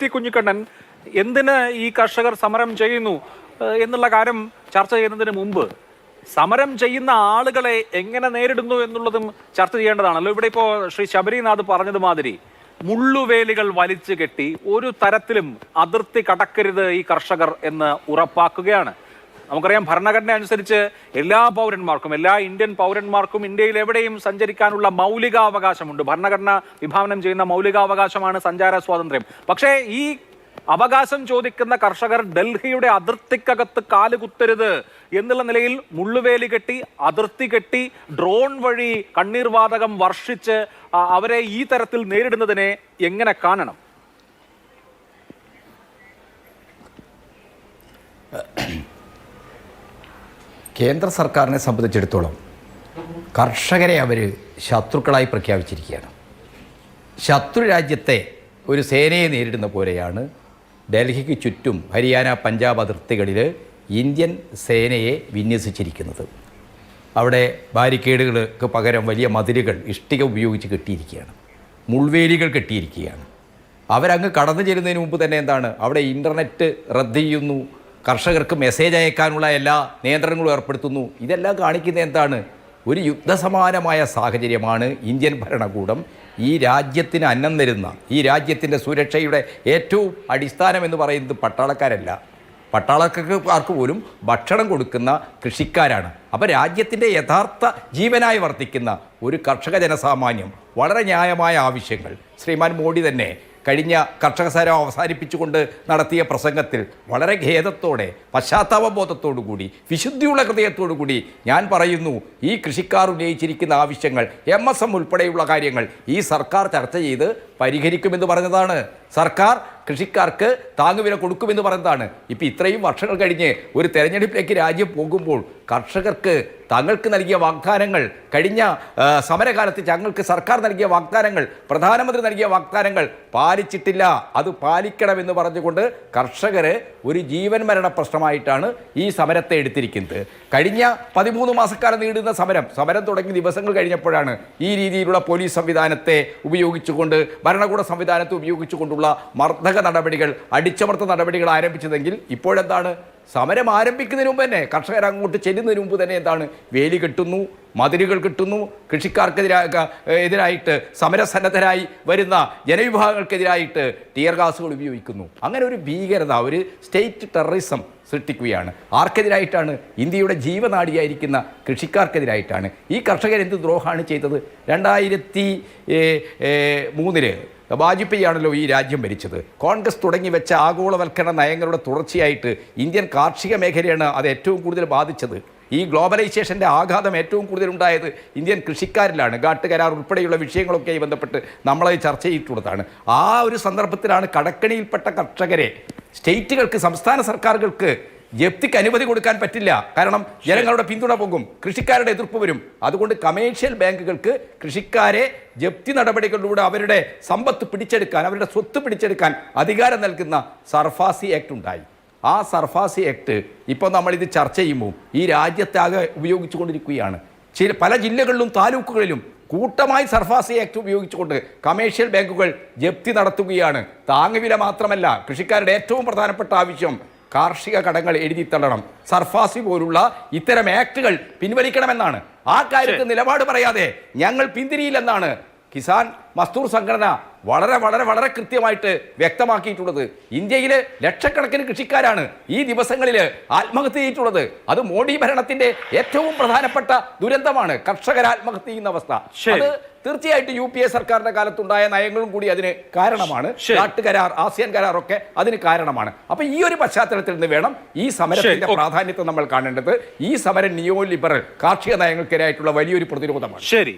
T Kunhikannan എന്തിന് ഈ കർഷകർ സമരം ചെയ്യുന്നു എന്നുള്ള കാര്യം ചർച്ച ചെയ്യുന്നതിന് മുമ്പ് സമരം ചെയ്യുന്ന ആളുകളെ എങ്ങനെ നേരിടുന്നു എന്നുള്ളതും ചർച്ച ചെയ്യേണ്ടതാണല്ലോ. ഇവിടെ ഇപ്പോൾ ശ്രീ ശബരിനാഥ് പറഞ്ഞതുമാതിരി മുള്ളുവേലികൾ വലിച്ചു കെട്ടി ഒരു തരത്തിലും അതിർത്തി കടക്കരുത് ഈ കർഷകർ എന്ന് ഉറപ്പാക്കുകയാണ്. നമുക്കറിയാം ഭരണഘടന അനുസരിച്ച് എല്ലാ പൗരന്മാർക്കും എല്ലാ ഇന്ത്യൻ പൗരന്മാർക്കും ഇന്ത്യയിൽ എവിടെയും സഞ്ചരിക്കാനുള്ള മൗലികാവകാശമുണ്ട്. ഭരണഘടന വിഭാവനം ചെയ്യുന്ന മൗലികാവകാശമാണ് സഞ്ചാര സ്വാതന്ത്ര്യം. പക്ഷേ ഈ അവകാശം ചോദിക്കുന്ന കർഷകർ ഡൽഹിയുടെ അതിർത്തിക്കകത്ത് കാലുകുത്തരുത് എന്നുള്ള നിലയിൽ മുള്ളുവേലി കെട്ടി അതിർത്തി കെട്ടി ഡ്രോൺ വഴി കണ്ണീർവാതകം വർഷിച്ച് അവരെ ഈ തരത്തിൽ നേരിടുന്നതിനെ എങ്ങനെ കാണണം? കേന്ദ്ര സർക്കാരിനെ സംബന്ധിച്ചിടത്തോളം കർഷകരെ അവർ ശത്രുക്കളായി പ്രഖ്യാപിച്ചിരിക്കുകയാണ്. ശത്രു രാജ്യത്തെ ഒരു സേനയെ നേരിടുന്ന പോലെയാണ് ഡൽഹിക്ക് ചുറ്റും ഹരിയാന പഞ്ചാബ് അതിർത്തികളിൽ ഇന്ത്യൻ സേനയെ വിന്യസിച്ചിരിക്കുന്നത്. അവിടെ ബാരിക്കേഡുകൾക്ക് പകരം വലിയ മതിലുകൾ ഇഷ്ടിക ഉപയോഗിച്ച് കെട്ടിയിരിക്കുകയാണ്. മുൾവേലികൾ കെട്ടിയിരിക്കുകയാണ്. അവരങ്ങ് കടന്നു ചെല്ലുന്നതിന് മുമ്പ് തന്നെ എന്താണ്? അവിടെ ഇന്റർനെറ്റ് റദ്ദ് ചെയ്യുന്നു. കർഷകർക്ക് മെസ്സേജ് അയക്കാനുള്ള എല്ലാ നിയന്ത്രണങ്ങളും ഏർപ്പെടുത്തുന്നു. ഇതെല്ലാം കാണിക്കുന്നത് എന്താണ്? ഒരു യുദ്ധസമാനമായ സാഹചര്യമാണ് ഇന്ത്യൻ ഭരണകൂടം ഈ രാജ്യത്തിന് അന്നം തരുന്ന ഈ രാജ്യത്തിന്റെ സുരക്ഷയുടെ ഏറ്റവും അടിസ്ഥാനം എന്ന് പറയുന്നത് പട്ടാളക്കാരല്ല. പട്ടാളക്കാർക്ക് പോലും ഭക്ഷണം കൊടുക്കുന്ന കൃഷിക്കാരാണ്. അപ്പോൾ രാജ്യത്തിന്റെ യഥാർത്ഥ ജീവനായി വർത്തിക്കുന്ന ഒരു കർഷക ജനസാമാന്യം വളരെ ന്യായമായ ആവശ്യങ്ങൾ. ശ്രീമാൻ മോഡി തന്നെ കഴിഞ്ഞ കർഷക സമരം അവസാനിപ്പിച്ചുകൊണ്ട് നടത്തിയ പ്രസംഗത്തിൽ വളരെ ഖേദത്തോടെ പശ്ചാത്താപബോധത്തോടു കൂടി വിശുദ്ധിയുള്ള ഹൃദയത്തോടു കൂടി ഞാൻ പറയുന്നു ഈ കൃഷിക്കാർ ഉന്നയിച്ചിരിക്കുന്ന ആവശ്യങ്ങൾ എം എസ് എം ഉൾപ്പെടെയുള്ള കാര്യങ്ങൾ ഈ സർക്കാർ ചർച്ച ചെയ്ത് പരിഹരിക്കുമെന്ന് പറഞ്ഞതാണ്. സർക്കാർ കൃഷിക്കാർക്ക് താങ്ങുവില കൊടുക്കുമെന്ന് പറഞ്ഞതാണ്. ഇപ്പം ഇത്രയും വർഷങ്ങൾ കഴിഞ്ഞ് ഒരു തെരഞ്ഞെടുപ്പിലേക്ക് രാജ്യം പോകുമ്പോൾ കർഷകർക്ക് തങ്ങൾക്ക് നൽകിയ വാഗ്ദാനങ്ങൾ കഴിഞ്ഞ സമരകാലത്ത് ഞങ്ങൾക്ക് സർക്കാർ നൽകിയ വാഗ്ദാനങ്ങൾ പ്രധാനമന്ത്രി നൽകിയ വാഗ്ദാനങ്ങൾ പാലിച്ചിട്ടില്ല. അത് പാലിക്കണമെന്ന് പറഞ്ഞുകൊണ്ട് കർഷകർ ഒരു ജീവൻ മരണ പ്രശ്നമായിട്ടാണ് ഈ സമരത്തെ എടുത്തിരിക്കുന്നത്. കഴിഞ്ഞ പതിമൂന്ന് മാസക്കാലം നീളുന്ന സമരം സമരം തുടങ്ങി ദിവസങ്ങൾ കഴിഞ്ഞപ്പോഴാണ് ഈ രീതിയിലുള്ള പോലീസ് സംവിധാനത്തെ ഉപയോഗിച്ചുകൊണ്ട് ഭരണകൂട സംവിധാനത്തെ ഉപയോഗിച്ചുകൊണ്ടുള്ള മർദ്ദക നടപടികൾ അടിച്ചമർത്ത നടപടികൾ ആരംഭിച്ചതെങ്കിൽ ഇപ്പോഴെന്താണ്? സമരം ആരംഭിക്കുന്നതിന് മുമ്പ് തന്നെ കർഷകർ അങ്ങോട്ട് ചെല്ലുന്നതിന് മുമ്പ് തന്നെ എന്താണ് വേലി കെട്ടുന്നു. മതിലുകൾ കിട്ടുന്നു. കൃഷിക്കാർക്കെതിരായ എതിരായിട്ട് സമരസന്നദ്ധരായി വരുന്ന ജനവിഭാഗങ്ങൾക്കെതിരായിട്ട് ടിയർ ഗ്യാസുകൾ ഉപയോഗിക്കുന്നു. അങ്ങനെ ഒരു ഭീകരത ഒരു സ്റ്റേറ്റ് ടെററിസം സൃഷ്ടിക്കുകയാണ്. ആർക്കെതിരായിട്ടാണ്? ഇന്ത്യയുടെ ജീവനാടിയായിരിക്കുന്ന കൃഷിക്കാർക്കെതിരായിട്ടാണ്. ഈ കർഷകർ എന്ത് ദ്രോഹമാണ് ചെയ്തത്? രണ്ടായിരത്തി മൂന്നിൽ വാജ്പേയി ആണല്ലോ ഈ രാജ്യം ഭരിച്ചത്. കോൺഗ്രസ് തുടങ്ങി വെച്ച ആഗോളവൽക്കരണ നയങ്ങളുടെ തുടർച്ചയായിട്ട് ഇന്ത്യൻ കാർഷിക മേഖലയാണ് അത് ഏറ്റവും കൂടുതൽ ബാധിച്ചത്. ഈ ഗ്ലോബലൈസേഷന്റെ ആഘാതം ഏറ്റവും കൂടുതൽ ഉണ്ടായത് ഇന്ത്യൻ കൃഷിക്കാരിലാണ്. ഘാട്ട് കരാർ ഉൾപ്പെടെയുള്ള വിഷയങ്ങളൊക്കെയായി ബന്ധപ്പെട്ട് നമ്മളത് ചർച്ച ചെയ്തിട്ടുള്ളതാണ്. ആ ഒരു സന്ദർഭത്തിലാണ് കടക്കണിയിൽപ്പെട്ട കർഷകരെ സ്റ്റേറ്റുകൾക്ക് സംസ്ഥാന സർക്കാരുകൾക്ക് ജപ്തിക്ക് അനുമതി കൊടുക്കാൻ പറ്റില്ല. കാരണം ജനങ്ങളുടെ പിന്തുണ പോകും കൃഷിക്കാരുടെ എതിർപ്പ് വരും. അതുകൊണ്ട് കമേഴ്ഷ്യൽ ബാങ്കുകൾക്ക് കൃഷിക്കാരെ ജപ്തി നടപടികളിലൂടെ അവരുടെ സമ്പത്ത് പിടിച്ചെടുക്കാൻ അവരുടെ സ്വത്ത് പിടിച്ചെടുക്കാൻ അധികാരം നൽകുന്ന സർഫാസി ആക്ട് ഉണ്ടായി. ആ സർഫാസി ആക്ട് ഇപ്പോൾ നമ്മളിത് ചർച്ച ചെയ്യുമ്പോൾ ഈ രാജ്യത്താകെ ഉപയോഗിച്ചുകൊണ്ടിരിക്കുകയാണ്. ചില പല ജില്ലകളിലും താലൂക്കുകളിലും കൂട്ടമായി സർഫാസി ആക്ട് ഉപയോഗിച്ചുകൊണ്ട് കമേഴ്ഷ്യൽ ബാങ്കുകൾ ജപ്തി നടത്തുകയാണ്. താങ്ങുവില മാത്രമല്ല കൃഷിക്കാരുടെ ഏറ്റവും പ്രധാനപ്പെട്ട ആവശ്യം കാർഷിക കടങ്ങൾ എഴുതി തള്ളണം. സർഫാസി പോലുള്ള ഇത്തരം ആക്ടുകൾ പിൻവലിക്കണമെന്നാണ്. ആ കാര്യത്തിൽ നിലപാട് പറയാതെ ഞങ്ങൾ പിന്തിരിയില്ലെന്നാണ് കിസാൻ മസ്തൂർ സംഘടന വളരെ വളരെ വളരെ കൃത്യമായിട്ട് വ്യക്തമാക്കിയിട്ടുള്ളത്. ഇന്ത്യയിൽ ലക്ഷക്കണക്കിന് കൃഷിക്കാരാണ് ഈ ദിവസങ്ങളിൽ ആത്മഹത്യ ചെയ്തിട്ടുള്ളത്. അത് മോഡി ഭരണത്തിന്റെ ഏറ്റവും പ്രധാനപ്പെട്ട ദുരന്തമാണ്. കർഷകർ ആത്മഹത്യ ചെയ്യുന്ന അവസ്ഥ. അത് തീർച്ചയായിട്ടും യു പി എ സർക്കാരിന്റെ കാലത്തുണ്ടായ നയങ്ങളും കൂടി അതിന് കാരണമാണ്. നാട്ടുകരാർ കരാർ ആസിയാൻ കരാർ ഒക്കെ അതിന് കാരണമാണ്. അപ്പൊ ഈ ഒരു പശ്ചാത്തലത്തിൽ നിന്ന് വേണം ഈ സമരത്തിന്റെ പ്രാധാന്യത്തെ നമ്മൾ കാണേണ്ടത്. ഈ സമരം നിയോ ലിബറൽ കാർഷിക നയങ്ങൾക്കെതിരായിട്ടുള്ള വലിയൊരു പ്രതിരോധമാണ്. ശരി.